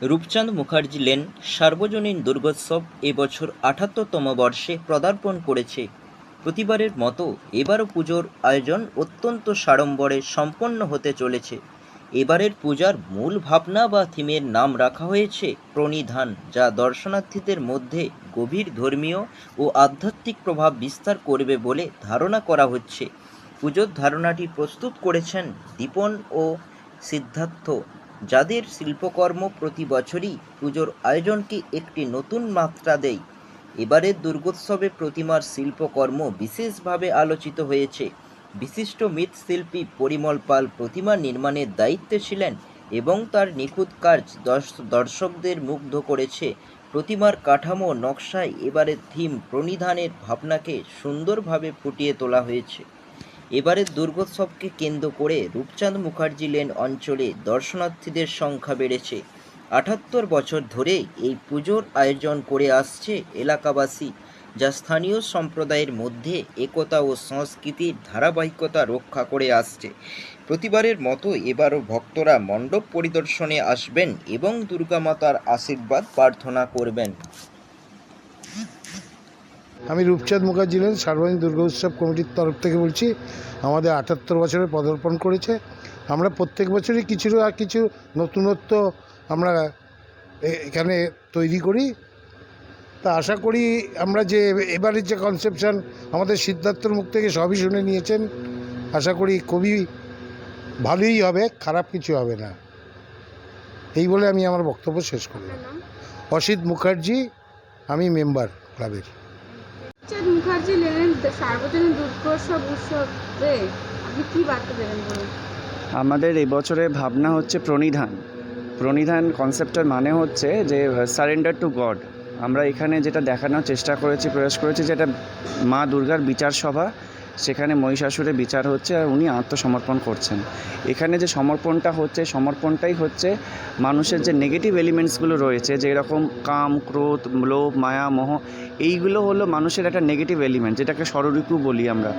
রূপচাঁদ Mukherjee lane সার্বজনীন দুর্গোৎসব এবছর আঠাত্তরতম বর্ষে পদার্পণ করেছে। প্রতিবারের মতো এবারও পুজোর আয়োজন অত্যন্ত সাড়ম্বরে সম্পন্ন হতে চলেছে। এবারের পূজার মূল ভাবনা বা থিমের নাম রাখা হয়েছে প্রণিধান, যা দর্শনার্থীদের মধ্যে গভীর ধর্মীয় ও আধ্যাত্মিক প্রভাব বিস্তার করবে বলে ধারণা করা হচ্ছে। পুজোর ধারণাটি প্রস্তুত করেছেন দীপন ও সিদ্ধার্থ। যাদের শিল্পকর্ম প্রতি বছরই পুজোর আয়োজনকে একটি নতুন মাত্রা দেয়। এবারের দুর্গোৎসবে প্রতিমার শিল্পকর্ম বিশেষভাবে আলোচিত হয়েছে। বিশিষ্ট মৃৎশিল্পী পরিমল পাল প্রতিমা নির্মাণের দায়িত্বে ছিলেন এবং তার নিখুঁত কাজ দর্শ- দর্শকদের মুগ্ধ করেছে। প্রতিমার কাঠামো, নকশায় এবারের থিম প্রণিধানের ভাবনাকে সুন্দরভাবে ফুটিয়ে তোলা হয়েছে। এবারের দুর্গোৎসবকে কেন্দ্র করে রূপচাঁদ মুখার্জি লেন অঞ্চলে দর্শনার্থীদের সংখ্যা বেড়েছে। আটাত্তর বছর ধরে এই পুজোর আয়োজন করে আসছে এলাকাবাসী, যা স্থানীয় সম্প্রদায়ের মধ্যে একতা ও সংস্কৃতির ধারাবাহিকতা রক্ষা করে আসছে। প্রতিবারের মতো এবারও ভক্তরা মণ্ডপ পরিদর্শনে আসবেন এবং দুর্গামাতার আশীর্বাদ প্রার্থনা করবেন। আমি রূপচাঁদ মুখার্জি লেন সার্বজনীন দুর্গা উৎসব কমিটির তরফ থেকে বলছি আমাদের আটাত্তর বছরে পদার্পণ করেছে। আমরা প্রত্যেক বছরই কিছু আর কিছু নতুনত্ব আমরা এখানে তৈরি করি। তা আশা করি আমরা যে এবারের যে কনসেপশন আমাদের সিদ্ধার্থর মুখ থেকে সবই শুনে নিয়েছেন আশা করি খুবই ভালোই হবে খারাপ কিছু হবে না। এই বলে আমি আমার বক্তব্য শেষ করলাম। অসিত মুখার্জি আমি মেম্বার ক্লাবের মুখার্জি লেনের সার্বজনীন দুর্গোৎসব উৎসবে আপনি কি বার্তা দেবেন বলুন? আমাদের এবছরের ভাবনা হচ্ছে প্রণিধান। প্রণিধান কনসেপ্টের মানে হচ্ছে যে সারেন্ডার টু গড আমরা এখানে যেটা দেখানোর চেষ্টা করেছি, প্রয়াস করেছি, যেটা মা দুর্গার বিচার সভা। সেখানে মহিষাসুরের বিচার হচ্ছে আর উনি আত্মসমর্পণ করছেন। এখানে যে সমর্পণটা হচ্ছে, সমর্পণটাই হচ্ছে মানুষের যে নেগেটিভ এলিমেন্টসগুলো রয়েছে, যে এরকম কাম, ক্রোধ, লোভ, মায়া, মোহ, এইগুলো হলো মানুষের একটা নেগেটিভ এলিমেন্ট যেটাকে ষড়রিপু বলি আমরা।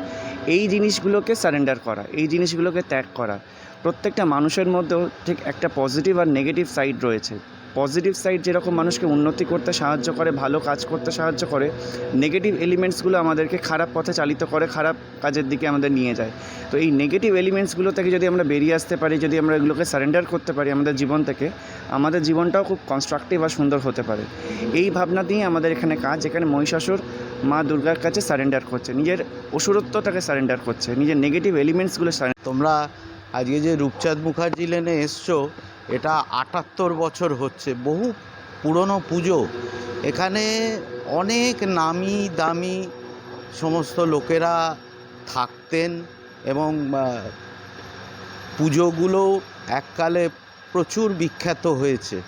এই জিনিসগুলোকে সারেন্ডার করা, এই জিনিসগুলোকে ত্যাগ করা। প্রত্যেকটা মানুষের মধ্যেও ঠিক একটা পজিটিভ আর নেগেটিভ সাইড রয়েছে। পজিটিভ সাইড যেরকম মানুষকে উন্নতি করতে সাহায্য করে, ভালো কাজ করতে সাহায্য করে, নেগেটিভ এলিমেন্টসগুলো আমাদেরকে খারাপ পথে চালিত করে, খারাপ কাজের দিকে আমাদের নিয়ে যায়। তো এই নেগেটিভ এলিমেন্টসগুলো থেকে যদি আমরা বেরিয়ে আসতে পারি, যদি আমরা এগুলোকে সারেন্ডার করতে পারি আমাদের জীবন থেকে, আমাদের জীবনটাও খুব কনস্ট্রাকটিভ আর সুন্দর হতে পারে। এই ভাবনা দিয়ে আমাদের এখানে কাজ, এখানে মহিষাসুর মা দুর্গার কাছে সারেন্ডার করছে। নিজের অসুরত্বটাকে সারেন্ডার করছে। নিজের নেগেটিভ এলিমেন্টসগুলো তোমরা আজকে যে রূপচাঁদ মুখার্জি লেনে এসছো এটা আটাত্তর বছর হচ্ছে, বহু পুরনো পুজো। এখানে অনেক নামি দামি সমস্ত লোকেরা থাকতেন এবং পুজোগুলো এককালে প্রচুর বিখ্যাত হয়েছে।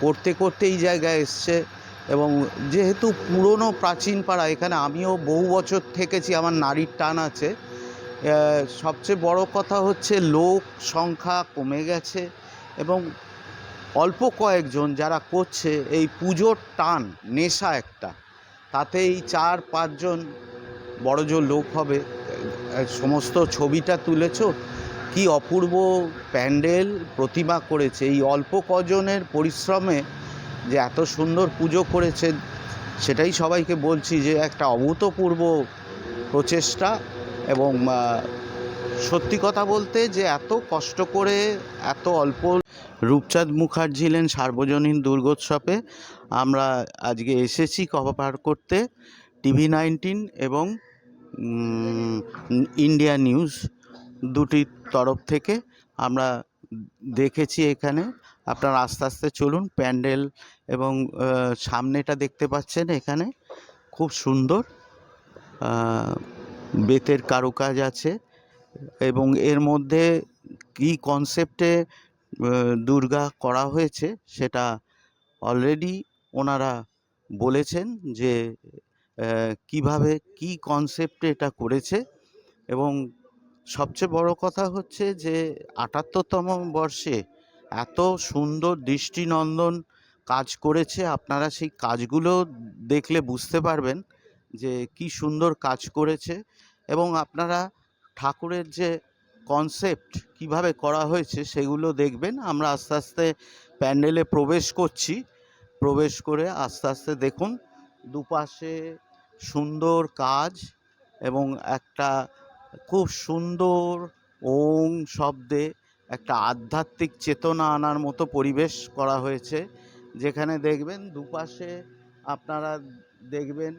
করতে করতে এই জায়গায় এসছে এবং যেহেতু পুরনো প্রাচীন পাড়া, এখানে আমিও বহু বছর থেকেছি, আমার নারীর টান আছে। সবচেয়ে বড় কথা হচ্ছে লোক সংখ্যা কমে গেছে। এবং অল্প কয়েকজন যারা করছে এই পুজোর টান, নেশা একটা তাতে এই চার পাঁচজন বড় জোর লোক হবে। সমস্ত ছবিটা তুলেছ? কি অপূর্ব প্যান্ডেল প্রতিমা করেছে। এই অল্প কজনের পরিশ্রমে যে এত সুন্দর পুজো করেছে, সেটাই সবাইকে বলছি যে একটা অভূতপূর্ব প্রচেষ্টা এবং সত্যি কথা বলতে যে এত কষ্ট করে, এত অল্প রূপচাঁদ মুখার্জি লেন সার্বজনীন দুর্গোৎসবে। আমরা আজকে এসেছি কভার করতে টিভি নাইনটিন এবং ইন্ডিয়া নিউজ দুটির তরফ থেকে। আমরা দেখেছি এখানে। আপনারা আস্তে আস্তে চলুন। প্যান্ডেল এবং সামনেটা দেখতে পাচ্ছেন এখানে। খুব সুন্দর বেতের কারুকাজ আছে। এবং এর মধ্যে কি কনসেপ্টে দুর্গা করা হয়েছে, সেটা অলরেডি ওনারা বলেছেন যে কীভাবে কি কনসেপ্টে এটা করেছে এবং সবচেয়ে বড় কথা হচ্ছে যে, আটাত্তরতম বর্ষে এত সুন্দর দৃষ্টিনন্দন কাজ করেছে। আপনারা সেই কাজগুলো দেখলে বুঝতে পারবেন যে, কি সুন্দর কাজ করেছে এবং আপনারা ঠাকুরের যে কনসেপ্ট কীভাবে করা হয়েছে সেগুলো দেখবেন। আমরা আস্তে আস্তে প্যান্ডেলে প্রবেশ করছি। প্রবেশ করে আস্তে আস্তে দেখুন, দুপাশে সুন্দর কাজ এবং একটা খুব সুন্দর ওং শব্দে একটা আধ্যাত্মিক চেতনা আনার মতো পরিবেশ করা হয়েছে। যেখানে দেখবেন দুপাশে আপনারা দেখবেন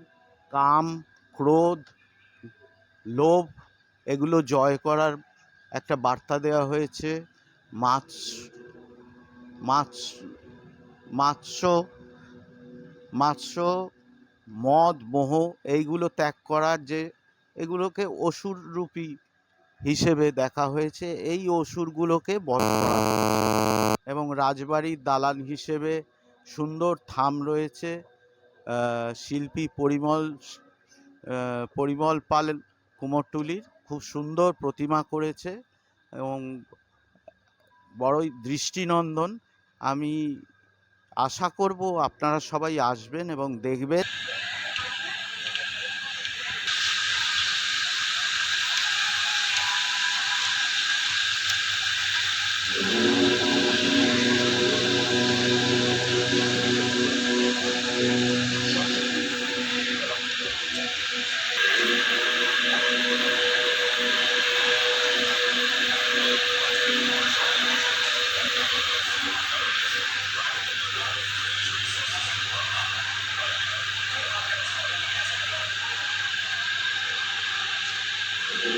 কাম, ক্রোধ, লোভ এগুলো জয় করার একটা বার্তা দেওয়া হয়েছে, মাছ মাছ মাৎস্য মাৎস্য মদ, মোহ, এইগুলো ত্যাগ করার যে এগুলোকে অসুর রূপী হিসেবে দেখা হয়েছে, এই অসুরগুলোকে বধ করা। এবং রাজবাড়ির দালান হিসেবে সুন্দর থাম রয়েছে শিল্পী পরিমল পরিমল পাল কুমোরটুলির খুব সুন্দর প্রতিমা করেছে এবং বড়ই দৃষ্টিনন্দন। আমি আশা করব আপনারা সবাই আসবেন এবং দেখবেন।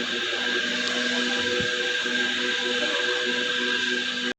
Thank you.